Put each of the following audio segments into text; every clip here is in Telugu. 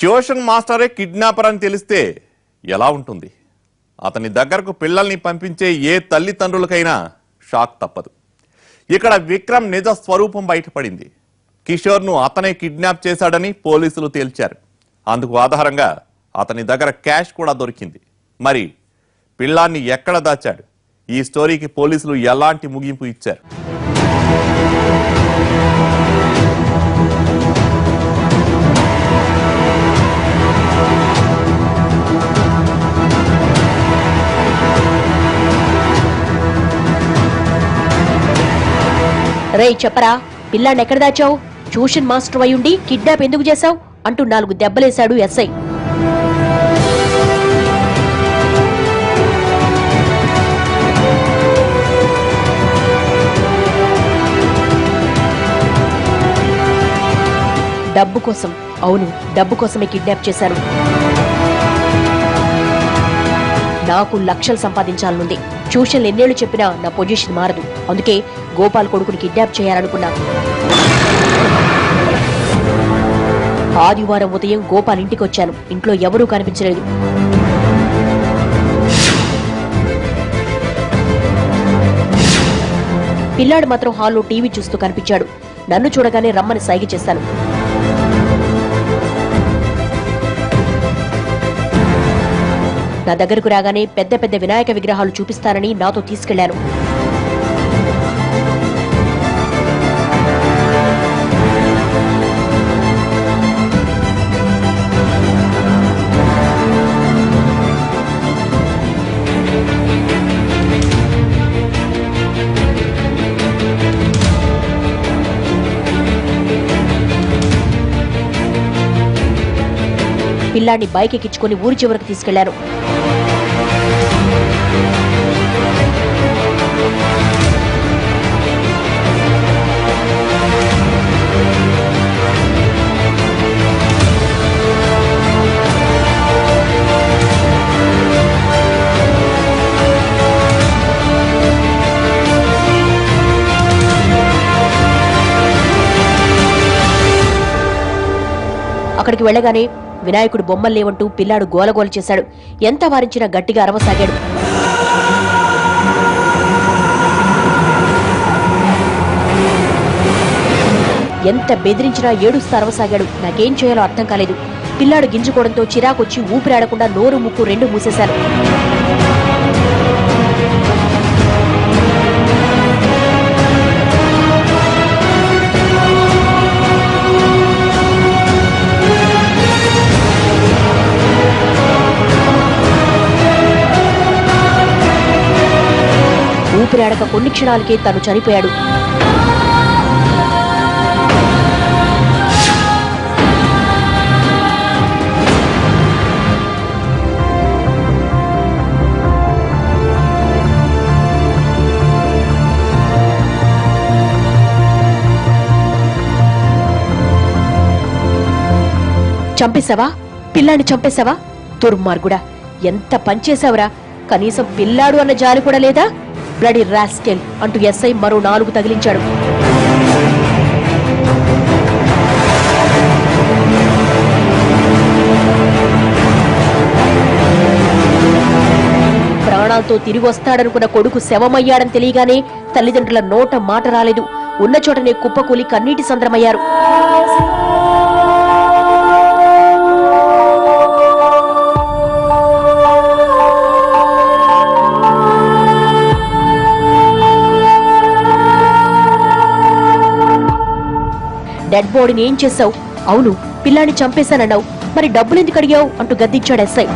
ట్యూషన్ మాస్టరే కిడ్నాపర్ అని తెలిస్తే ఎలా ఉంటుంది? అతని దగ్గరకు పిల్లల్ని పంపించే ఏ తల్లిదండ్రులకైనా షాక్ తప్పదు. ఇక్కడ విక్రమ్ నిజ స్వరూపం బయటపడింది. కిషోర్ను అతనే కిడ్నాప్ చేశాడని పోలీసులు తేల్చారు. అందుకు ఆధారంగా అతని దగ్గర క్యాష్ కూడా దొరికింది. మరి పిల్లాన్ని ఎక్కడ దాచాడు? ఈ స్టోరీకి పోలీసులు ఎలాంటి ముగింపు ఇచ్చారు? రేయ్ చెప్పరా పిల్లాన్ని ఎక్కడ దాచావు? ట్యూషన్ మాస్టర్ అయ్యుండి కిడ్నాప్ ఎందుకు చేశావు? అంటూ నాలుగు దెబ్బలేశాడు ఎస్ఐ. డబ్బు కోసం అవును డబ్బు కోసమే కిడ్నాప్ చేశారు. నాకు లక్షలు సంపాదించాలనుంది. ట్యూషన్లు ఎన్నేళ్ళు చెప్పినా నా పొజిషన్ మారదు. అందుకే గోపాల్ కొడుకుని కిడ్నాప్ చేయాలనుకున్నా. ఆదివారం ఉదయం గోపాల్ ఇంటికి వచ్చాను ఇంట్లో ఎవరూ కనిపించలేదు. పిల్లాడు మాత్రం హాల్లో టీవీ చూస్తూ కనిపించాడు. నన్ను చూడగానే రమ్మని సైగ చేశాను. నా దగ్గరకు రాగానే పెద్ద పెద్ద వినాయక విగ్రహాలు చూపిస్తానని నాతో తీసుకెళ్ళాను పిల్లాన్ని బైక్ ఎక్కించుకుని ఊరి చివరకు తీసుకెళ్ళారు. అక్కడికి వెళ్ళగానే వినాయకుడు బొమ్మలు లేవంటూ పిల్లాడు గోలగోల చేశాడు. ఎంత వారించినా గట్టిగా అరవసాగాడు. ఎంత బెదిరించినా ఏడుస్తూ అరవసాగాడు. నాకేం చేయాలో అర్థం కాలేదు. పిల్లాడు గింజుకోవడంతో చిరాకొచ్చి ఊపిరాడకుండా నోరు ముక్కు రెండు మూసేశాను ఊపిరాడక కొన్ని క్షణాలకే తను చనిపోయాడు. చంపేశావా? పిల్లాన్ని చంపేశావా? దుర్మార్గుడా ఎంత పనిచేశావురా కనీసం పిల్లాడు అన్న జాలి కూడా లేదా? బ్లడీ రాస్కెల్ అంటూ ఎస్ఐ మరో నాలుగు తగిలించాడు. ప్రాణాలతో తిరిగి వస్తాడనుకున్న కొడుకు శవమయ్యాడని తెలియగానే తల్లిదండ్రుల నోట మాట రాలేదు. ఉన్న చోటనే కుప్పకూలి కన్నీటి సంద్రమయ్యారు. డెడ్ బాడీని ఏం చేశావు? అవును పిల్లాన్ని చంపేశానన్నావు. మరి డబ్బులు ఎందుకు అడిగావు? అంటూ గద్దించాడు ఎస్ఐ.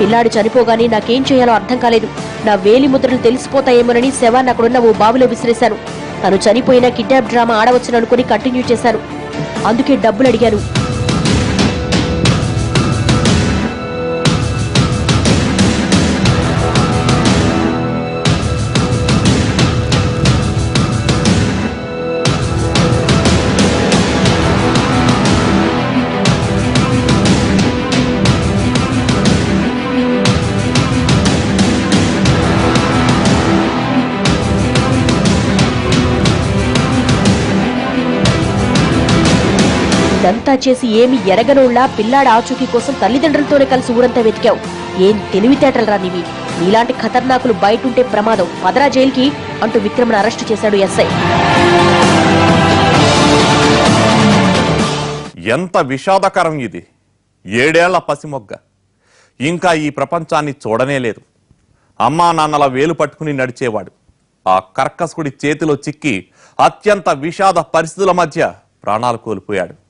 పిల్లాడు చనిపోగానే నాకేం చేయాలో అర్థం కాలేదు. నా వేలి ముద్రలు తెలిసిపోతాయేమోనని శవాన్ని అక్కడున్న ఓ బావిలో విసిరేశాను. తను చనిపోయిన కిడ్నాప్ డ్రామా ఆడవచ్చుననుకుని కంటిన్యూ చేశాను. అందుకే డబ్బులు అడిగాను. ఇదంతా చేసి ఏమి ఎరగనోళ్ళ పిల్లాడ ఆచూకీ కోసం తల్లిదండ్రులతోనే కలిసి ఊరంతా వెతికావు. ఏం తెలివితేటలరా నీవి. నీలాంటి ఖతర్నాకులు బయటుంటే ప్రమాదం. పదరా జైలుకి అంటూ విక్రమ్ను అరెస్టు చేశాడు ఎస్ఐ. ఎంత విషాదకరం ఇది. ఏడేళ్ళ పసిమొగ్గ. ఇంకా ఈ ప్రపంచాన్ని చూడనే లేదు. అమ్మా నాన్నల వేలు పట్టుకుని నడిచేవాడు. ఆ కర్కసుకుడి చేతిలో చిక్కి అత్యంత విషాద పరిస్థితుల మధ్య ప్రాణాలు కోల్పోయాడు.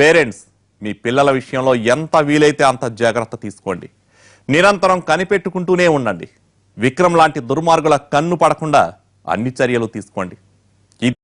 పేరెంట్స్ మీ పిల్లల విషయంలో ఎంత వీలైతే అంత జాగ్రత్త తీసుకోండి. నిరంతరం కనిపెట్టుకుంటూనే ఉండండి. విక్రమ్ లాంటి దుర్మార్గుల కన్ను పడకుండా అన్ని చర్యలు తీసుకోండి.